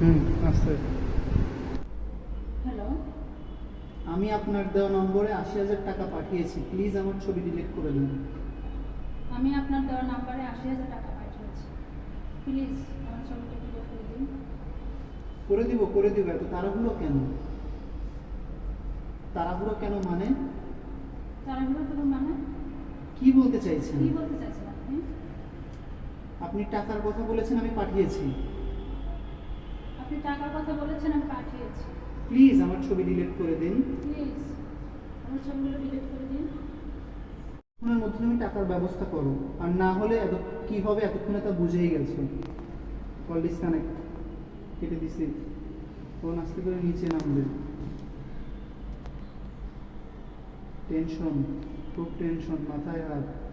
হুম আস্তে হ্যালো। আমি আপনার দেওয়া নম্বরে আশি হাজার টাকা পাঠিয়েছি। প্লিজ আমার ছবি ডিলিট করে দিন। আমি আপনার দেওয়া নাম্বারে আশি হাজার টাকা পাঠিয়েছি। প্লিজ আমার ছবিটা ডিলিট করে দিন। করে দিব করে দিব। এত তাড়াহুড়ো কেন? তাড়াহুড়ো কেন মানে? তাড়াহুড়ো করুন মানে? কি বলতে চাইছেন? কি বলতে আপনি টাকার কথা বলেছেন আমি পাঠিয়েছি। আপনি টাকার কথা বলেছেন আমি পাঠিয়েছি। প্লিজ আমার ছবি ডিলিট করে দিন। প্লিজ আমার ছবিগুলো ডিলিট করে দিন। ফোনের মধ্যে তুমি টাকার ব্যবস্থা করো। আর না হলে এত কি হবে এতক্ষণে তা বুঝেই গেছো। কল ডিসকানেক্ট কেটে দিছি। ফোন আস্তে করে নিচে নামবে। টেনশন খুব টেনশন মাথায় হাত।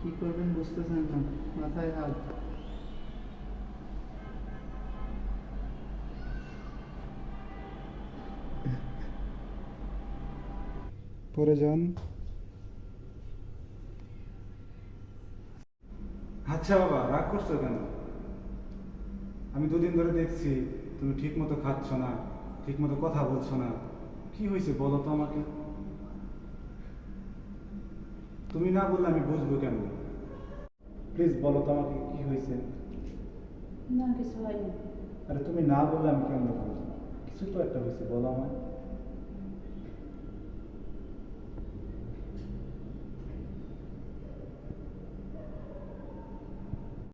কি করবেন বুঝতেছেন না। মাথায় হাত। পরে যান। আচ্ছা বাবা রাগ করছ কেন? আমি দুদিন ধরে দেখছি তুমি ঠিক মতো খাচ্ছ না ঠিক মতো কথা বলছো না। কি হয়েছে বলো তো আমাকে। তুমি না বললে আমি বুঝব কেন? প্লিজ বলো তো আমাকে কি হয়েছে? না কিছু হয়নি। আরে তুমি না বললে আমি কেমন বলব? কিছু তো একটা হয়েছে বলো আমায়।